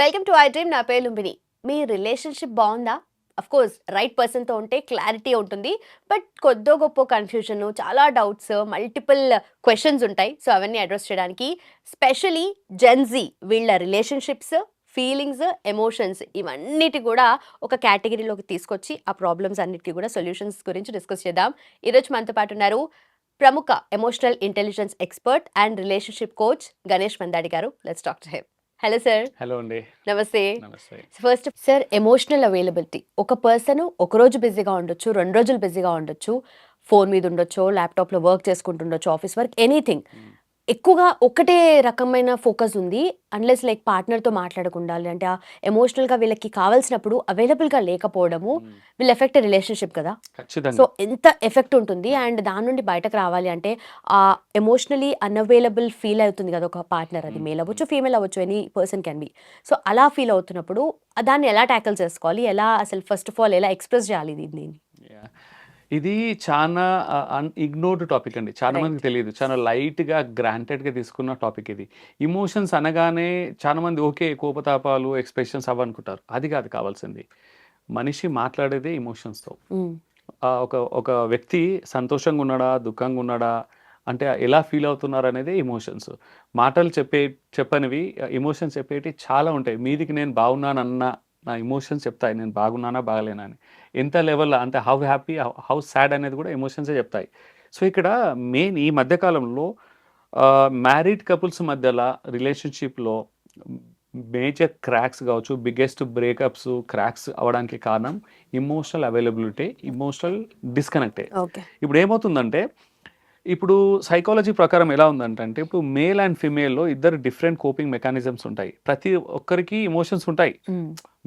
Welcome to I dream నా పేరు లుంబిని. మీ రిలేషన్షిప్ బాగుందా? అఫ్ కోర్స్ రైట్ పర్సన్తో ఉంటే క్లారిటీ ఉంటుంది. బట్ కొద్దో గొప్ప కన్ఫ్యూజన్ చాలా డౌట్స్ మల్టిపుల్ క్వశ్చన్స్ ఉంటాయి. సో అవన్నీ అడ్రస్ చేయడానికి స్పెషలీ జెన్జీ వీళ్ళ రిలేషన్షిప్స్ ఫీలింగ్స్ ఎమోషన్స్ ఇవన్నిటి కూడా ఒక కేటగిరీలోకి తీసుకొచ్చి ఆ ప్రాబ్లమ్స్ అన్నిటికీ కూడా సొల్యూషన్స్ గురించి డిస్కస్ చేద్దాం. ఈరోజు మనతో పాటు ఉన్నారు ప్రముఖ emotional intelligence expert and relationship coach Ganesh Mandadi garu. Let's doctor him hello sir. Hello అండి. నమస్తే. నమస్తే. ఫస్ట్ సార్ ఎమోషనల్ అవైలబిలిటీ ఒక పర్సన్ ఒక రోజు బిజీగా ఉండొచ్చు రెండు రోజులు బిజీగా ఉండొచ్చు ఫోన్ మీద ఉండొచ్చు ల్యాప్టాప్లో వర్క్ చేసుకుంటుండొచ్చు ఆఫీస్ వర్క్ ఎనీథింగ్ ఎక్కువగా ఒకటే రకమైన ఫోకస్ ఉంది. అన్లెస్ లైక్ పార్ట్నర్తో మాట్లాడకుండా అంటే ఎమోషనల్గా వీళ్ళకి కావాల్సినప్పుడు అవైలబుల్గా లేకపోవడము వీళ్ళు ఎఫెక్ట్ రిలేషన్షిప్ కదా. సో ఎంత ఎఫెక్ట్ ఉంటుంది అండ్ దాని నుండి బయటకు రావాలి అంటే ఆ ఎమోషనలీ అన్అవైలబుల్ ఫీల్ అవుతుంది కదా ఒక పార్ట్నర్ అది. మేల్ అవ్వచ్చు ఫీమేల్ అవ్వచ్చు any person can be so అలా ఫీల్ అవుతున్నప్పుడు దాన్ని ఎలా ట్యాకిల్ చేసుకోవాలి? ఎలా అసలు ఫస్ట్ ఆఫ్ ఆల్ ఎలా ఎక్స్ప్రెస్ చేయాలి దీన్ని. ఇది చాలా ఇగ్నోర్డ్ టాపిక్ అండి. చాలా. మందికి తెలియదు. చాలా లైట్గా గ్రాంటెడ్గా తీసుకున్న టాపిక్ ఇది. ఇమోషన్స్ అనగానే చాలా మంది ఓకే కోపతాపాలు ఎక్స్ప్రెషన్స్ అవ్వనుకుంటారు అది కాదు కావాల్సింది. మనిషి మాట్లాడేదే emotions తో ఆ, ఒక ఒక వ్యక్తి సంతోషంగా ఉన్నాడా దుఃఖంగా ఉన్నాడా అంటే ఎలా ఫీల్ అవుతున్నారు అనేది ఎమోషన్స్ మాటలు చెప్పే చెప్పనివి ఎమోషన్స్ చెప్పేటి చాలా ఉంటాయి. మీదికి నేను బాగున్నానన్న నా ఎమోషన్స్ చెప్తాయి. నేను బాగున్నానా బాగలేనా అని. ఎంత లెవెల్ అంటే హౌ హ్యాపీ హౌ సాడ్ అనేది కూడా ఎమోషన్సే చెప్తాయి. సో ఇక్కడ మెయిన్ ఈ మధ్యకాలంలో మ్యారీడ్ కపుల్స్ మధ్యలో రిలేషన్షిప్లో మేజర్ క్రాక్స్ కావచ్చు బిగ్గెస్ట్ బ్రేకప్స్ క్రాక్స్ అవ్వడానికి కారణం ఇమోషనల్ అవైలబిలిటీ ఇమోషనల్ డిస్కనెక్టే ఇప్పుడు ఏమవుతుందంటే ఇప్పుడు సైకాలజీ ప్రకారం ఎలా ఉందంటే అంటే ఇప్పుడు మేల్ అండ్ ఫిమేల్లో ఇద్దరు డిఫరెంట్ కోపింగ్ మెకానిజమ్స్ ఉంటాయి. ప్రతి ఒక్కరికి ఎమోషన్స్ ఉంటాయి.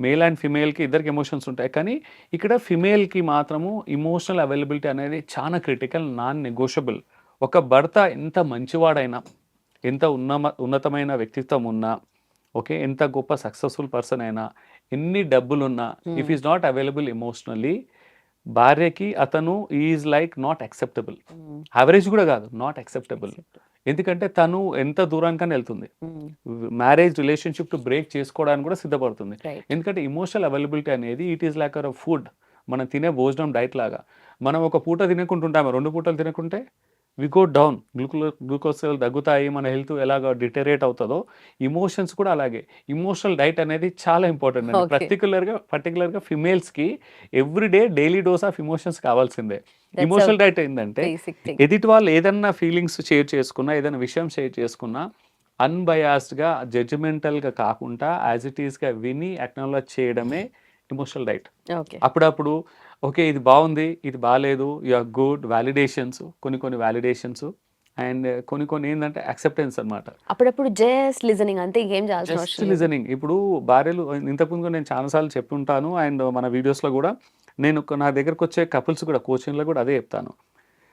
మేల్ అండ్ ఫిమేల్కి ఇద్దరికి ఎమోషన్స్ ఉంటాయి. కానీ ఇక్కడ ఫిమేల్కి మాత్రము ఇమోషనల్ అవైలబిలిటీ అనేది చాలా క్రిటికల్ నాన్ నెగోషియబుల్ ఒక భర్త ఎంత మంచివాడైనా ఎంత ఉన్నమ ఉన్నతమైన వ్యక్తిత్వం ఉన్నా ఓకే ఎంత గొప్ప సక్సెస్ఫుల్ పర్సన్ అయినా ఎన్ని డబ్బులున్నా if is not available emotionally భార్యకి అతను is like not acceptable. Average కూడా కాదు నాట్ యాక్సెప్టబుల్. ఎందుకంటే తను ఎంత దూరానికని వెళ్తుంది. మ్యారేజ్ రిలేషన్షిప్ టు బ్రేక్ చేసుకోవడానికి కూడా సిద్ధపడుతుంది. ఎందుకంటే ఇమోషనల్ అవైలబిలిటీ అనేది it is like a food. మనం తినే భోజనం డైట్ లాగా. మనం ఒక పూట తినకుంటుంటాము రెండు పూటలు తినకుంటే we go down. Gluco glucose తగ్గుతాయి మన హెల్త్ ఎలాగ డిటరేట్ అవుతుందో. ఇమోషన్స్ కూడా అలాగే. ఇమోషనల్ డైట్ అనేది చాలా ఇంపార్టెంట్ అండి. పర్టికులర్గా పర్టికులర్గా ఫిమేల్స్కి every day daily dose of emotions కావాల్సిందే. ఇమోషనల్ డైట్ ఏంటంటే ఎదుటి వాళ్ళు ఏదన్నా ఫీలింగ్స్ షేర్ చేసుకున్నా ఏదైనా విషయం షేర్ చేసుకున్నా అన్బయాస్డ్గా జడ్జిమెంటల్గా కాకుండా యాజ్ ఇట్ ఈస్గా విని అక్నాలజ్ చేయడమే ఇమోషనల్ డైట్ అప్పుడప్పుడు ఓకే ఇది బాగుంది ఇది బాగాలేదు యు ఆర్ గుడ్ వ్యాలిడేషన్స్ కొన్ని కొన్ని వ్యాలిడేషన్స్ అండ్ కొన్ని కొన్ని ఏంటంటే అక్సెప్టెన్స్ అనమాట అప్పుడప్పుడు జస్ట్ లిజనింగ్ అంతే చేయాల్సిన జస్ట్. లిజనింగ్ ఇప్పుడు భార్యలు ఇంతకుముందు నేను చాలాసార్లు చెప్పుంటాను అండ్ మన వీడియోస్లో కూడా నేను ఒక- నా దగ్గరకు వచ్చే కపుల్స్ కూడా కోచింగ్లో కూడా అదే చెప్తాను.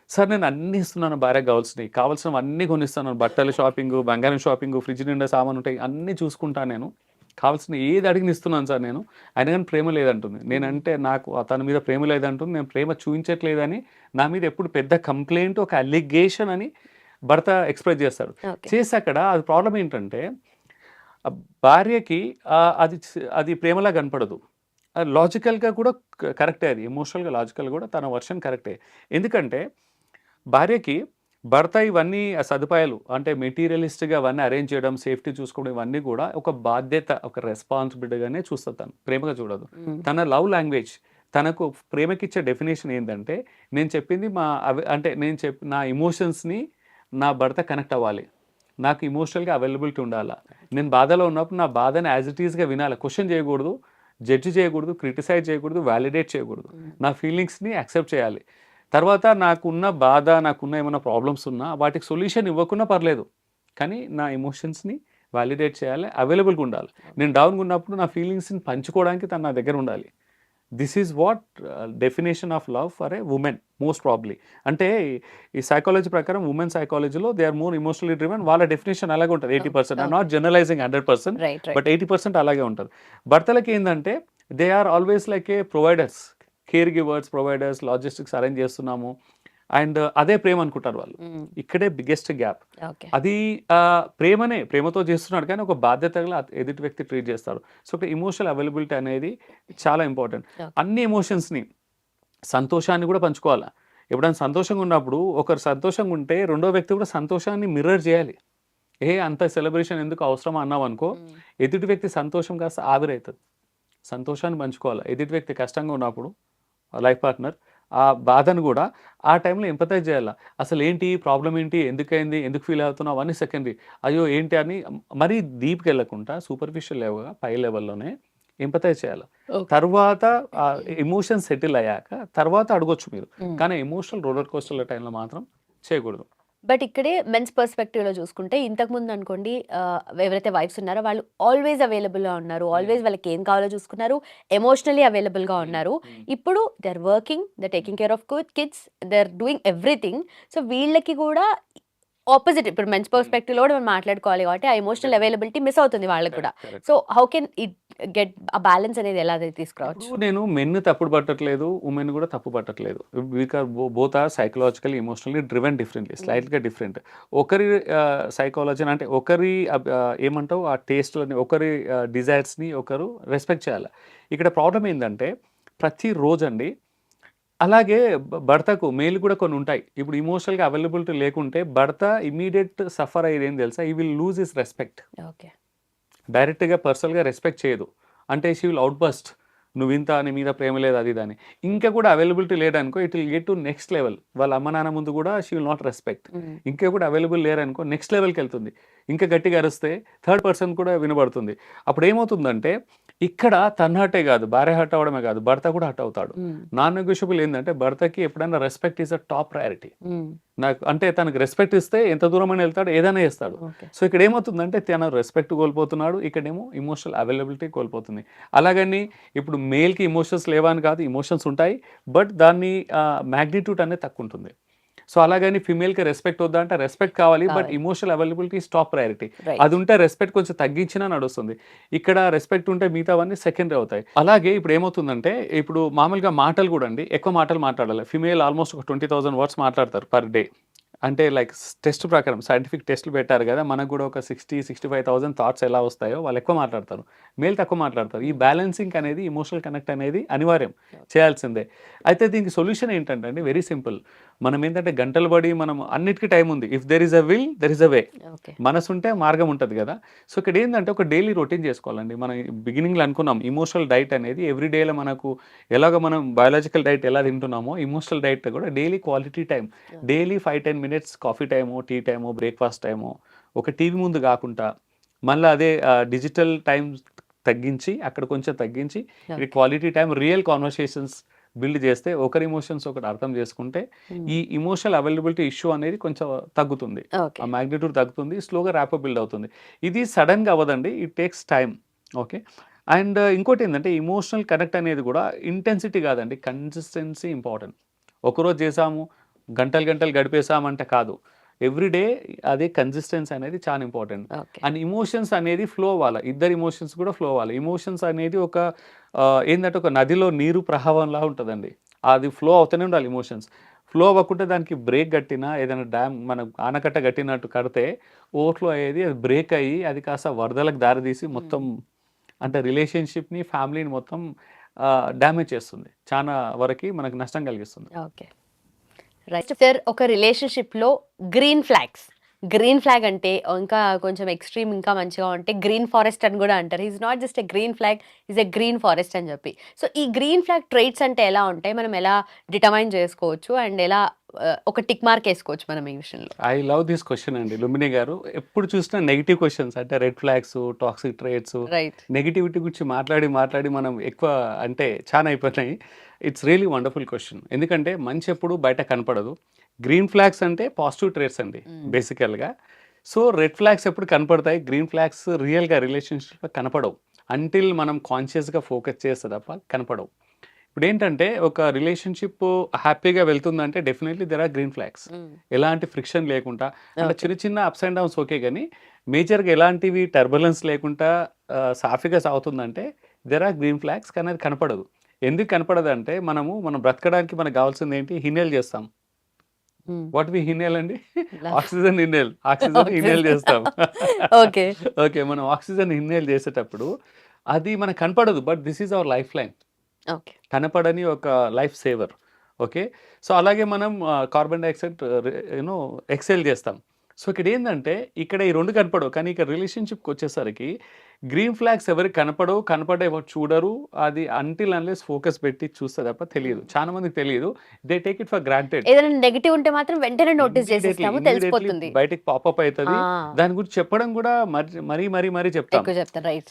సార్ నేను అన్ని ఇస్తున్నాను భార్యకు కావాల్సినవి. కావాల్సినవి అన్నీ కొనిస్తాను. బట్టల షాపింగ్ బంగారం షాపింగ్ ఫ్రిడ్జ్ నిండా సామాన్ ఉంటాయి. అన్నీ చూసుకుంటాను నేను. కావాల్సిన ఏది అడిగిన ఇస్తున్నాను సార్ నేను. అయినా కానీ ప్రేమ లేదంటుంది. నేనంటే నాకు తన మీద ప్రేమ లేదంటుంది. నేను ప్రేమ చూపించట్లేదని నా మీద ఎప్పుడు పెద్ద కంప్లైంట్ ఒక అలిగేషన్ అని భర్త ఎక్స్ప్రెస్ చేస్తాడు. అక్కడ అది ప్రాబ్లం ఏంటంటే భార్యకి అది అది ప్రేమలా కనపడదు. లాజికల్గా కూడా కరెక్టే అది. ఎమోషనల్గా లాజికల్ కూడా తన వర్షన్ కరెక్టే. ఎందుకంటే భార్యకి భర్త ఇవన్నీ సదుపాయాలు అంటే మెటీరియలిస్ట్గా అవన్నీ అరేంజ్ చేయడం సేఫ్టీ చూసుకోవడం ఇవన్నీ కూడా ఒక బాధ్యత ఒక రెస్పాన్సిబిలిటీగానే చూస్తుంది తను. ప్రేమగా చూడదు. తన లవ్ లాంగ్వేజ్ తనకు ప్రేమకిచ్చే డెఫినేషన్ ఏంటంటే నేను చెప్పింది మా అవి అంటే నేను చెప్ నా ఎమోషన్స్ని నా భర్త కనెక్ట్ అవ్వాలి. నాకు ఇమోషనల్గా అవైలబిలిటీ ఉండాలా. నేను బాధలో ఉన్నప్పుడు నా బాధని యాజ్ ఇట్ ఈస్గా వినాలి. క్వశ్చన్ చేయకూడదు. జడ్జి చేయకూడదు క్రిటిసైజ్ చేయకూడదు వ్యాలిడేట్ చేయకూడదు. నా ఫీలింగ్స్ని యాక్సెప్ట్ చేయాలి. తర్వాత నాకున్న బాధ నాకున్న ఏమైనా ప్రాబ్లమ్స్ ఉన్నా వాటికి సొల్యూషన్ ఇవ్వకున్నా పర్లేదు. కానీ నా ఎమోషన్స్ని వ్యాలిడేట్ చేయాలి అవైలబుల్గా ఉండాలి. నేను డౌన్గా ఉన్నప్పుడు నా ఫీలింగ్స్ని పంచుకోవడానికి తను నా దగ్గర ఉండాలి. This is what definition of love for a woman most probably అంటే ఈ సైకాలజీ ప్రకారం ఉమెన్ సైకాలజీలో they are more emotionally driven వాళ్ళ డెఫినేషన్ అలాగే ఉంటుంది eighty percent. Not generalizing hundred percent but eighty percent అలాగే ఉంటుంది. భర్తలకి ఏంటంటే they are always like a providers care givers providers logistics arrange చేస్తున్నాము. అండ్ అదే ప్రేమ అనుకుంటారు వాళ్ళు. ఇక్కడే బిగ్గెస్ట్ గ్యాప్ అది ప్రేమనే ప్రేమతో చేస్తున్నాడు కానీ ఒక బాధ్యతగా ఎదుటి వ్యక్తి ట్రీట్ చేస్తారు సో ఒక ఇమోషనల్ అవైలబిలిటీ అనేది చాలా ఇంపార్టెంట్. అన్ని ఎమోషన్స్ని సంతోషాన్ని కూడా పంచుకోవాలా? ఎప్పుడైనా సంతోషంగా ఉన్నప్పుడు ఒకరు సంతోషంగా ఉంటే రెండో వ్యక్తి కూడా సంతోషాన్ని మిర్రర్ చేయాలి. ఏ అంత సెలబ్రేషన్ ఎందుకు అవసరమా అన్నావు అనుకో ఎదుటి వ్యక్తి సంతోషం కాస్త ఆవిరవుతుంది సంతోషాన్ని పంచుకోవాలి? ఎదుటి వ్యక్తి కష్టంగా ఉన్నప్పుడు లైఫ్ పార్ట్నర్ ఆ బాధను కూడా ఆ టైంలో ఎంపతైజ్ చేయాలి? అసలు ఏంటి? ప్రాబ్లం ఏంటి? ఎందుకైంది ఎందుకు ఫీల్ అవుతున్నావు? అవన్నీ సెకండరీ అయ్యో ఏంటి అని మరీ డీప్కి వెళ్ళకుండా సూపర్ఫిషియల్ లెవెల్గా పై లెవెల్లోనే ఎంపతైజ్ చేయాలి. తర్వాత ఎమోషన్ సెటిల్ అయ్యాక తర్వాత అడగొచ్చు మీరు. కానీ ఎమోషనల్ రోలర్ కోస్టర్ల టైంలో మాత్రం చేయకూడదు. బట్ ఇక్కడే మెన్స్ పర్స్పెక్టివ్లో చూసుకుంటే ఇంతకు ముందు అనుకోండి ఎవరైతే వైఫ్స్ ఉన్నారో వాళ్ళు ఆల్వేస్ అవైలబుల్గా ఉన్నారు. ఆల్వేస్ వాళ్ళకి ఏం కావాలో చూసుకున్నారు. ఎమోషనలీ అవైలబుల్గా ఉన్నారు. ఇప్పుడు they are working they taking care of kids they are doing everything. So వీళ్ళకి కూడా ఆపోజిట్. ఇప్పుడు మెన్స్ పర్స్పెక్టివ్లో కూడా మనం మాట్లాడుకోవాలి కాబట్టి ఆ ఎమోషనల్ అవైలబిలిటీ మిస్ అవుతుంది వాళ్ళకి కూడా. So how can it get a balance అనేది ఎలా తీసుకురావచ్చు? నేను మెన్ తప్పుడు పట్టట్లేదు ఉమెన్ కూడా తప్పు పట్టట్లేదు. Because both are psychological emotionally driven differently స్లైట్గా different ఒకరి సైకాలజీ అంటే ఒకరి ఏమంటావు? ఆ టేస్ట్లని ఒకరి డిజైర్స్ని ఒకరు రెస్పెక్ట్ చేయాలి. ఇక్కడ ప్రాబ్లం ఏంటంటే ప్రతి రోజండి అలాగే భర్తకు మేలు కూడా కొన్ని ఉంటాయి. ఇప్పుడు ఇమోషనల్గా అవైలబిలిటీ లేకుంటే భర్త ఇమీడియట్ సఫర్ అయ్యేది ఏం తెలుసా? He will lose his respect okay. డైరెక్ట్గా పర్సనల్గా రెస్పెక్ట్ చేయదు. అంటే షీ విల్ అవుట్ బస్ట్ నువ్వు ఇంత నీ మీద ప్రేమ లేదు అది దాని ఇంకా కూడా అవైలబిలిటీ లేదనుకో it will get to next level. వాళ్ళ అమ్మ నాన్న ముందు కూడా షీ విల్ నాట్ రెస్పెక్ట్. ఇంకా కూడా అవైలబుల్ లేరనుకో నెక్స్ట్ లెవెల్కి వెళ్తుంది. ఇంకా గట్టిగా అరిస్తే థర్డ్ పర్సన్ కూడా వినబడుతుంది. అప్పుడు ఏమవుతుందంటే ఇక్కడ తన హర్టే కాదు భార్య హర్ట్ అవడమే కాదు భర్త కూడా హర్ట్ అవుతాడు. నాన్ నెగోషియబుల్ ఏంటంటే భర్తకి ఎప్పుడైనా respect is a top priority నాకు అంటే తనకు రెస్పెక్ట్ ఇస్తే ఎంత దూరం అని వెళ్తాడు ఏదైనా చేస్తాడు. సో ఇక్కడ ఏమవుతుందంటే తన రెస్పెక్ట్ కోల్పోతున్నాడు ఇక్కడేమో ఇమోషనల్ అవైలబిలిటీ కోల్పోతుంది. అలాగని ఇప్పుడు మేల్కి ఇమోషన్స్ లేవా అని కాదు ఇమోషన్స్ ఉంటాయి బట్ దాన్ని మ్యాగ్నిట్యూడ్ అనేది తక్కువ ఉంటుంది. సో అలాగని ఫిమేల్కి రెస్పెక్ట్ వద్దా అంటే రెస్పెక్ట్ కావాలి but. Emotional availability stop priority right అది ఉంటే రెస్పెక్ట్ కొంచెం తగ్గించినా నడుస్తుంది. ఇక్కడ రెస్పెక్ట్ ఉంటే మిగతావన్నీ సెకండరీ అవుతాయి. అలాగే ఇప్పుడు ఏమవుతుందంటే ఇప్పుడు మామూలుగా మాటలు కూడా అండి ఎక్కువ మాటలు మాట్లాడాలి. ఫిమేల్ ఆల్మోస్ట్ ఒక ట్వంటీ థౌసండ్ వర్డ్స్ మాట్లాడతారు పర్ డే అంటే లైక్ టెస్ట్ ప్రకారం సైంటిఫిక్ టెస్ట్లు పెట్టారు కదా మనకు కూడా ఒక sixty sixty five thousand thoughts ఎలా వస్తాయో వాళ్ళు ఎక్కువ మాట్లాడతారు. మేల్ తక్కువ మాట్లాడతారు. ఈ బ్యాలెన్సింగ్ అనేది ఇమోషనల్ కనెక్ట్ అనేది అనివార్యం చేయాల్సిందే. అయితే దీనికి సొల్యూషన్ ఏంటంటే అండి వెరీ సింపుల్ మనం ఏంటంటే గంటలు పడి మనం అన్నిటికీ టైం ఉంది. If there is a will there is a way మనసు ఉంటే మార్గం ఉంటుంది కదా. సో ఇక్కడ ఏంటంటే ఒక డైలీ రొటీన్ చేసుకోవాలండి. మనం బిగినింగ్లో అనుకున్నాం ఇమోషనల్ డైట్ అనేది ఎవ్రీ డేలో మనకు ఎలాగ మనం బయాలజికల్ డైట్ ఎలా తింటున్నామో ఇమోషనల్ డైట్ కూడా daily quality time daily five ten minutes coffee time tea time breakfast time ఒక టీవీ ముందు కాకుండా మళ్ళీ అదే డిజిటల్ టైం తగ్గించి అక్కడ కొంచెం తగ్గించి ఇది quality time real conversations build చేస్తే ఒకరి ఇమోషన్స్ ఒకటి అర్థం చేసుకుంటే ఈ ఇమోషనల్ అవైలబిలిటీ ఇష్యూ అనేది కొంచెం తగ్గుతుంది. ఆ మ్యాగ్నిట్యూడ్ తగ్గుతుంది స్లోగా ర్యాప్ బిల్డ్ అవుతుంది. ఇది సడన్గా అవ్వదండి it takes time okay and ఇంకోటి ఏంటంటే ఇమోషనల్ కనెక్ట్ అనేది కూడా ఇంటెన్సిటీ కాదండి కన్సిస్టెన్సీ ఇంపార్టెంట్ ఒకరోజు చేసాము గంటలు గంటలు గడిపేసామంటే కాదు. ఎవ్రీడే అదే కన్సిస్టెన్సీ అనేది చాలా ఇంపార్టెంట్. అండ్ ఇమోషన్స్ అనేది ఫ్లో అవ్వాలి. ఇద్దరు ఇమోషన్స్ కూడా ఫ్లో అవ్వాలి. ఇమోషన్స్ అనేది ఒక ఏంటంటే ఒక నదిలో నీరు ప్రవాహంలా ఉంటుందండి. అది ఫ్లో అవుతూనే ఉండాలి ఇమోషన్స్. ఫ్లో అవ్వకుంటే దానికి బ్రేక్ కట్టినా ఏదైనా డ్యామ్ మన ఆనకట్ట కట్టినట్టు కడితే ఓవర్ఫ్లో అయ్యేది అది బ్రేక్ అయ్యి అది కాస్త వరదలకు దారితీసి మొత్తం అంటే రిలేషన్షిప్ని ఫ్యామిలీని మొత్తం డ్యామేజ్ చేస్తుంది. చాలా వరకు మనకు నష్టం కలిగిస్తుంది. ఓకే. రైట్ సార్ ఒక రిలేషన్షిప్లో గ్రీన్ ఫ్లాగ్స్ గ్రీన్ ఫ్లాగ్ అంటే ఇంకా కొంచెం ఎక్స్ట్రీమ్ ఇంకా మంచిగా ఉంటే గ్రీన్ ఫారెస్ట్ అని కూడా అంటారు. Is not just a green flag is a green forest అని చెప్పి. సో ఈ గ్రీన్ ఫ్లాగ్ ట్రైట్స్ అంటే ఎలా ఉంటాయి? మనం ఎలా డిటర్మైన్ చేసుకోవచ్చు? అండ్ ఎలా ఒక టిక్ మార్క్ వేసుకోవచ్చు మనం ఈ విషయంలో? ఐ లవ్ దిస్ క్వశ్చన్ అండి. లుమిని గారు ఎప్పుడు చూసినా నెగిటివ్ క్వశ్చన్స్ అంటే red flags toxic traits right negativity గురించి మాట్లాడి మాట్లాడి మనం ఎక్కువ అంటే చాలా అయిపోయినాయి. ఇట్స్ రియలీ వండర్ఫుల్ క్వశ్చన్ ఎందుకంటే మంచి ఎప్పుడు బయట కనపడదు. గ్రీన్ ఫ్లాగ్స్ అంటే పాజిటివ్ ట్రేట్స్ అండి. బేసికల్గా సో రెడ్ ఫ్లాగ్స్ ఎప్పుడు కనపడతాయి? గ్రీన్ ఫ్లాగ్స్ రియల్గా రిలేషన్షిప్లో కనపడవు. అంటిల్ మనం కాన్షియస్గా ఫోకస్ చేస్తే తప్ప కనపడవు. ఇప్పుడు ఏంటంటే ఒక రిలేషన్షిప్ హ్యాపీగా వెళ్తుందంటే definitely there are green flags ఎలాంటి ఫ్రిక్షన్ లేకుండా. అంటే. చిన్న చిన్న అప్స్ అండ్ డౌన్స్ ఓకే కానీ మేజర్గా ఎలాంటివి టర్బులెన్స్ లేకుండా సాఫీగా సాగుతుందంటే దెర్ ఆర్ గ్రీన్ ఫ్లాగ్స్ కానీ అది కనపడదు. ఎందుకు కనపడదు అంటే మనము మనం బ్రతకడానికి మనకు కావాల్సింది ఏంటి? హినేల్ చేస్తాం. వాట్ వి ఇన్హేల్ అండి. Oxygen inhale. Oxygen inhale. చేస్తాం. ఓకే ఓకే మనం ఆక్సిజన్ ఇన్హేల్ చేసేటప్పుడు అది మనకు కనపడదు but this is our lifeline కనపడని ఒక లైఫ్ సేవర్ ఓకే సో అలాగే మనం carbon dioxide you know exhale చేస్తాం. సో ఇక్కడ ఏంటంటే ఇక్కడ ఈ రెండు కనపడవు కానీ ఇక్కడ రిలేషన్షిప్కి వచ్చేసరికి గ్రీన్ ఫ్లాగ్స్ ఎవరికి కనపడవు కనపడే చూడరు అది అంటిల్ అన్లెస్ ఫోకస్ పెట్టి చూస్తే తప్ప తెలియదు. చాలా మందికి తెలియదు. They take it for granted ఏదైనా నెగిటివ్ ఉంటే మాత్రం వెంటనే నోటీస్ చేసేస్తాము తెలిసిపోతుంది. బయటికి పాపప్ అవుతుంది. దాని గురించి చెప్పడం కూడా మరి మరీ మరీ చెప్తాం.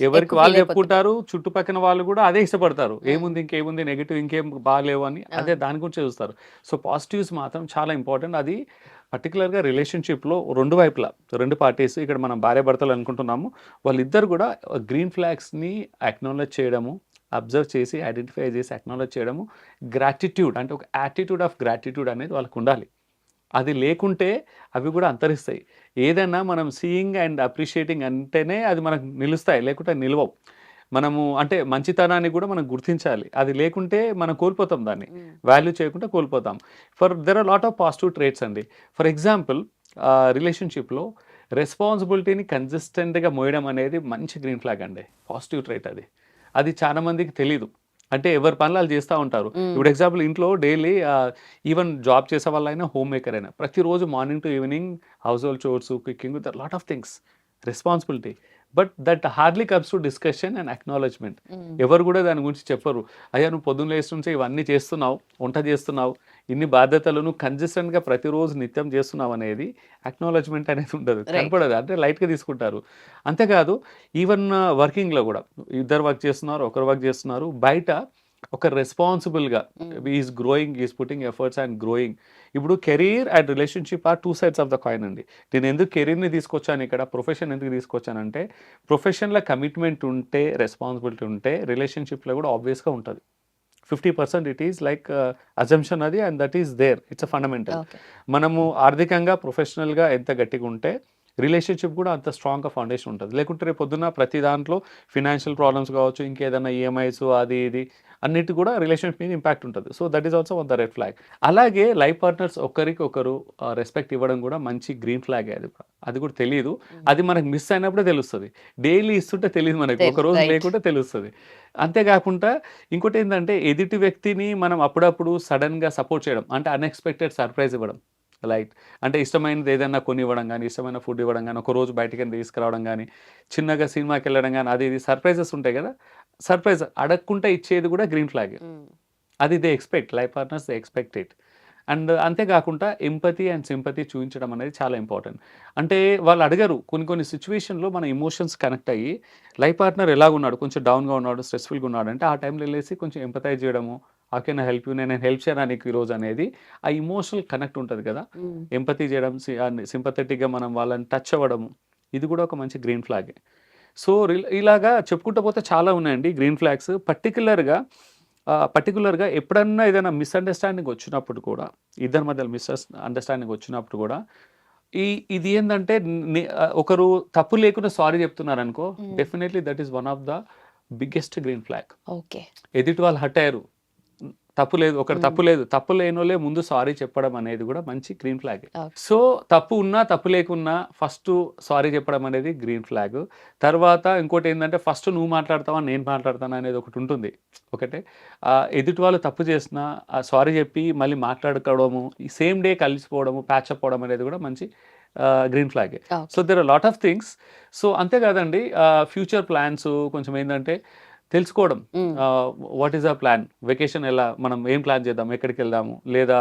ఎవరికి వాళ్ళు చెప్పుకుంటారు చుట్టుపక్కల వాళ్ళు కూడా అదే ఇష్టపడతారు. ఏముంది ఇంకేముంది నెగిటివ్ ఇంకేం బాగాలేవు అని అదే దాని గురించి చూస్తారు. సో పాజిటివ్స్ మాత్రం చాలా ఇంపార్టెంట్ అది పర్టికులర్గా రిలేషన్షిప్లో రెండు వైపులా రెండు పార్టీస్ ఇక్కడ మనం భార్య భర్తలు అనుకుంటున్నాము. వాళ్ళిద్దరు కూడా గ్రీన్ ఫ్లాగ్స్ని అక్నాలజ్ చేయడము అబ్జర్వ్ చేసి ఐడెంటిఫై చేసి అక్నాలజ్ చేయడము గ్రాటిట్యూడ్ అంటే ఒక యాటిట్యూడ్ ఆఫ్ గ్రాటిట్యూడ్ అనేది వాళ్ళకు ఉండాలి. అది లేకుంటే అవి కూడా అంతరిస్తాయి. ఏదైనా మనం సీయింగ్ అండ్ అప్రిషియేటింగ్ అంటేనే అది మనకు నిలుస్తాయి లేకుంటే నిలవవు. మనము అంటే మంచితనాన్ని కూడా మనం గుర్తించాలి. అది లేకుంటే మనం కోల్పోతాం దాన్ని. వాల్యూ చేయకుండా కోల్పోతాం. For there are lot of positive traits అండి. ఫర్ ఎగ్జాంపుల్ రిలేషన్షిప్లో రెస్పాన్సిబిలిటీని కన్సిస్టెంట్గా మోయడం అనేది మంచి గ్రీన్ ఫ్లాగ్ అండి. పాజిటివ్ ట్రేట్ అది. అది చాలా మందికి తెలీదు. అంటే ఎవరి పనులు వాళ్ళు చేస్తూ ఉంటారు. ఇప్పుడు ఎగ్జాంపుల్ ఇంట్లో డైలీ ఈవెన్ జాబ్ చేసే వాళ్ళైనా హోమ్ మేకర్ అయినా ప్రతిరోజు morning to evening household chores cooking with lot of things responsibility. But that hardly comes to discussion and acknowledgement ఎవరు కూడా దాని గురించి చెప్పరు. అయ్యా నువ్వు పొద్దున్న లేస్తుంటే ఇవన్నీ చేస్తున్నావు వంట చేస్తున్నావు ఇన్ని బాధ్యతలను కన్సిస్టెంట్గా ప్రతిరోజు నిత్యం చేస్తున్నావు అనేది అక్నాలజ్మెంట్ అనేది ఉండదు. కనపడదు. అంటే లైట్గా తీసుకుంటారు. అంతేకాదు ఈవెన్ వర్కింగ్లో కూడా. ఇద్దరు వర్క్ చేస్తున్నారు ఒకరు వర్క్ చేస్తున్నారు. బయట ఒక రెస్పాన్సిబుల్గా is growing is putting efforts and growing ఇప్పుడు career and relationship are two sides of the coin అండి. నేను ఎందుకు కెరీర్ని తీసుకొచ్చాను ఇక్కడ ప్రొఫెషన్ ఎందుకు తీసుకొచ్చానంటే ప్రొఫెషన్లో కమిట్మెంట్ ఉంటే రెస్పాన్సిబిలిటీ ఉంటే రిలేషన్షిప్లో కూడా ఆబ్వియస్గా ఉంటుంది. Fifty percent it is like assumption అది and that is there it's a fundamental మనము ఆర్థికంగా ప్రొఫెషనల్గా ఎంత గట్టిగా ఉంటే రిలేషన్షిప్ కూడా అంత స్ట్రాంగ్గా ఫౌండేషన్ ఉంటుంది. లేకుంటే రేపు పొద్దున్న ప్రతి దాంట్లో ఫినాన్షియల్ ప్రాబ్లమ్స్ కావచ్చు ఇంకేదైనా ఈఎంఐస్ అది ఇది అన్నిటి కూడా రిలేషన్షిప్ మీద ఇంపాక్ట్ ఉంటుంది. So that is also one the red flag. అలాగే లైఫ్ పార్ట్నర్స్ ఒకరికి ఒకరు రెస్పెక్ట్ ఇవ్వడం కూడా మంచి గ్రీన్ ఫ్లాగ్ అది. అది కూడా తెలియదు అది మనకు మిస్ అయినప్పుడే తెలుస్తుంది. డైలీ ఇస్తుంటే తెలియదు మనకి. ఒక రోజు. లేకుంటే తెలుస్తుంది. అంతేకాకుండా ఇంకోటి ఏంటంటే ఎదుటి వ్యక్తిని మనం అప్పుడప్పుడు సడన్గా సపోర్ట్ చేయడం అంటే అన్ఎక్స్పెక్టెడ్ సర్ప్రైజ్ ఇవ్వడం. లైక్ అంటే ఇష్టమైనది ఏదైనా కొని ఇవ్వడం కానీ ఇష్టమైన ఫుడ్ ఇవ్వడం కానీ ఒక రోజు బయటికి తీసుకురావడం కానీ చిన్నగా సినిమాకి వెళ్ళడం కానీ అది ఇది సర్ప్రైజెస్ ఉంటాయి కదా. సర్ప్రైజ్ అడగకుండా ఇచ్చేది కూడా గ్రీన్ ఫ్లాగ్. అది they expect life partners they expect it. And అంతేకాకుండా ఎంపతి అండ్ సింపతి చూపించడం అనేది చాలా ఇంపార్టెంట్. అంటే వాళ్ళు అడగరు కొన్ని కొన్ని సిచ్యువేషన్లో మన ఎమోషన్స్ కనెక్ట్ అయ్యి లైఫ్ పార్ట్నర్ ఎలాగ ఉన్నాడు కొంచెం డౌన్గా ఉన్నాడు స్ట్రెస్ఫుల్గా ఉన్నాడు అంటే ఆ టైంలో వెళ్ళేసి కొంచెం ఎంపతైజ్ చేయడము ఓకే నా హెల్ప్ యూ నేను హెల్ప్ చేయను నీకు ఈరోజు అనేది? ఆ ఇమోషనల్ కనెక్ట్ ఉంటుంది కదా? ఎంపతి చేయడం సింపథెటిక్గా మనం వాళ్ళని టచ్ అవ్వడము ఇది కూడా ఒక మంచి గ్రీన్ ఫ్లాగ్ సో ఇలాగా చెప్పుకుంటూ పోతే చాలా ఉన్నాయండి గ్రీన్ ఫ్లాగ్స్ పర్టికులర్గా పర్టికులర్గా ఎప్పుడన్నా ఏదైనా మిస్అండర్స్టాండింగ్ వచ్చినప్పుడు కూడా ఇద్దరి మధ్య మిస్ అండర్స్టాండింగ్ వచ్చినప్పుడు కూడా ఈ ఇది ఏంటంటే ఒకరు తప్పు లేకుండా సారీ చెప్తున్నారు అనుకో Mm. Definitely that is one of the biggest green flag okay. ఎదుటి వాళ్ళు హట్ అయ్యారు తప్పు లేదు ఒకటి Mm. తప్పు లేదు తప్పు లేనోలే ముందు సారీ చెప్పడం అనేది కూడా మంచి గ్రీన్ ఫ్లాగ్. సో తప్పు ఉన్నా తప్పు లేకున్నా ఫస్ట్ సారీ చెప్పడం అనేది గ్రీన్ ఫ్లాగ్ తర్వాత ఇంకోటి ఏంటంటే ఫస్ట్ నువ్వు మాట్లాడతావా నేను మాట్లాడతాను అనేది ఒకటి ఉంటుంది ఒకటే ఎదుటి వాళ్ళు తప్పు చేసినా సారీ చెప్పి మళ్ళీ మాట్లాడుకోవడము ఈ సేమ్ డే కలిసిపోవడము ప్యాచ్ అప్ అవడం అనేది కూడా మంచి green ఫ్లాగే. So there are lot of things so అంతేకాదండి ఫ్యూచర్ ప్లాన్స్ కొంచెం ఏంటంటే తెలుసుకోవడం. What is a plan vacation ఎలా? మనం ఏం ప్లాన్ చేద్దాం? ఎక్కడికి వెళ్దాము? లేదా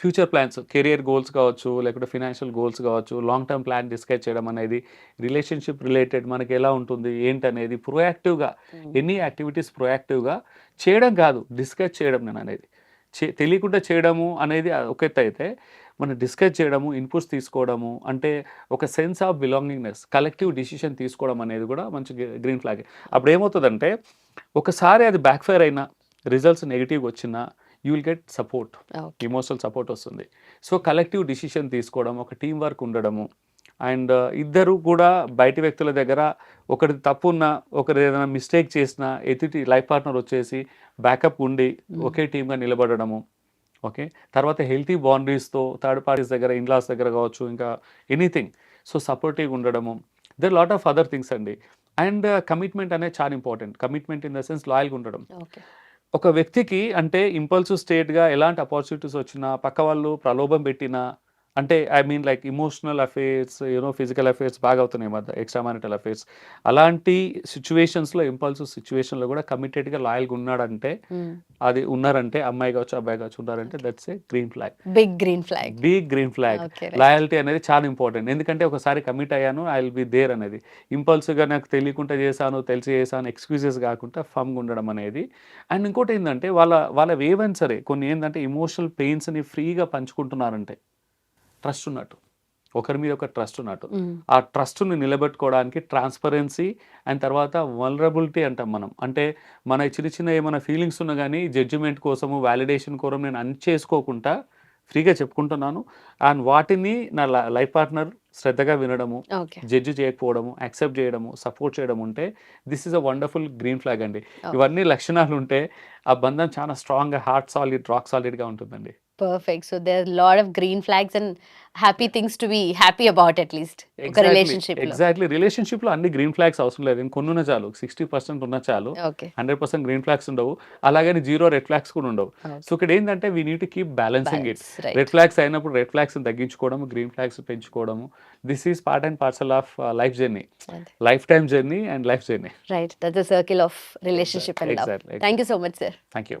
ఫ్యూచర్ ప్లాన్స్ కెరియర్ గోల్స్ కావచ్చు లేకుంటే ఫినాన్షియల్ గోల్స్ కావచ్చు లాంగ్ టర్మ్ ప్లాన్ డిస్కస్ చేయడం అనేది రిలేషన్షిప్ రిలేటెడ్ మనకి ఎలా ఉంటుంది? ఏంటనేది ప్రొయాక్టివ్గా ఎన్ని యాక్టివిటీస్ ప్రొయాక్టివ్గా చేయడం కాదు డిస్కస్ చేయడం నేను అనేది. చే తెలియకుండా చేయడము అనేది ఒక ఎత్తు అయితే మనం డిస్కస్ చేయడము ఇన్పుట్స్ తీసుకోవడము అంటే ఒక sense of belongingness collective decision తీసుకోవడం అనేది కూడా మంచి గ్రీన్ ఫ్లాగ్. అప్పుడు ఏమవుతుందంటే ఒకసారి అది బ్యాక్ ఫైర్ అయినా రిజల్ట్స్ నెగిటివ్ వచ్చినా you will get support emotional support వస్తుంది. సో కలెక్టివ్ డిసిషన్ తీసుకోవడం ఒక టీం వర్క్ ఉండడము అండ్ ఇద్దరు కూడా బయటి వ్యక్తుల దగ్గర ఒకరి తప్పు ఉన్న ఒకరు ఏదైనా మిస్టేక్ చేసినా ఎదుటి లైఫ్ పార్ట్నర్ వచ్చేసి బ్యాకప్ ఉండి ఒకే టీమ్గా నిలబడడము. ఓకే? తర్వాత హెల్తీ బౌండరీస్తో థర్డ్ పార్టీస్ దగ్గర ఇన్లాస్ దగ్గర కావచ్చు ఇంకా ఎనీథింగ్. సో సపోర్టివ్గా ఉండడము. There lot of other things అండి. అండ్ కమిట్మెంట్ అనేది చాలా important. Commitment in the sense లాయల్గా ఉండడం. ఒక వ్యక్తికి అంటే ఇంపల్సివ్ స్టేట్గా ఎలాంటి అపార్చునిటీస్ వచ్చినా పక్క వాళ్ళు ప్రలోభం పెట్టినా అంటే I mean like emotional affairs you know physical affairs బాగా అవుతున్నాయి మధ్య ఎక్స్ట్రా మ్యారిటల్ అఫేర్స్ అలాంటి సిచ్యువేషన్స్లో ఇంపల్సివ్ సిచ్యువేషన్లో కూడా కమిటెడ్గా లాయల్గా ఉన్నాడంటే అది ఉన్నారంటే అమ్మాయి కావచ్చు అబ్బాయి కావచ్చు ఉన్నారంటే that's a green flag big green flag big green flag loyalty అనేది చాలా ఇంపార్టెంట్ ఎందుకంటే ఒకసారి కమిట్ అయ్యాను ఐ విల్ బి దేర్ అనేది. ఇంపల్సివ్గా నాకు తెలియకుండా చేశాను తెలిసి చేశాను ఎక్స్క్యూజెస్ కాకుండా ఫమ్గా ఉండడం అనేది. అండ్ ఇంకోటి ఏంటంటే వాళ్ళ వాళ్ళ ఏవైనా సరే కొన్ని ఏంటంటే ఇమోషనల్ పెయిన్స్ని ఫ్రీగా పంచుకుంటున్నారంటే ట్రస్ట్ ఉన్నట్టు. ఒకరి మీద ఒక ట్రస్ట్ ఉన్నట్టు. ఆ ట్రస్ట్ని నిలబెట్టుకోవడానికి ట్రాన్స్పరెన్సీ అండ్ తర్వాత వలరబిలిటీ అంటాం మనం. అంటే మన చిన్న చిన్న ఏమైనా ఫీలింగ్స్ ఉన్నా కానీ జడ్జిమెంట్ కోసము వ్యాలిడేషన్ కోసం నేను అన్ చేసుకోకుండా ఫ్రీగా చెప్పుకుంటున్నాను. అండ్ వాటిని నా లైఫ్ పార్ట్నర్ శ్రద్ధగా వినడము జడ్జి చేయకపోవడము యాక్సెప్ట్ చేయడము సపోర్ట్ చేయడం ఉంటే this is a wonderful green flag అండి. ఇవన్నీ లక్షణాలు ఉంటే ఆ బంధం చాలా స్ట్రాంగ్గా హార్ట్ సాలిడ్ రాక్ సాలిడ్గా ఉంటుందండి. Perfect so there lot of green flags and happy things to be happy about at least ఒక రిలేషన్షిప్ ఎగ్జాక్ట్లీ రిలేషన్షిప్లో అన్ని గ్రీన్ ఫ్లాగ్స్ అవసరం లేదు. కొన్ని ఉన్న చాలు. సిక్స్టీ పర్సెంట్ ఉన్న చాలు. హండ్రెడ్ పర్సెంట్ గ్రీన్ ఫ్లాగ్స్ ఉండవు. అలాగని జీరో రెడ్ ఫ్లాగ్స్ కూడా ఉండవు. సో ఇక్కడ ఏంటంటే we need to keep balancing it red flags అయినప్పుడు రెడ్ ఫ్లాగ్స్ తగ్గించుకోవడం green flags పెంచుకోవడము. This is part and parcel of life journey lifetime journey and life journey right that's circle of relationship. Thank you so much sir thank you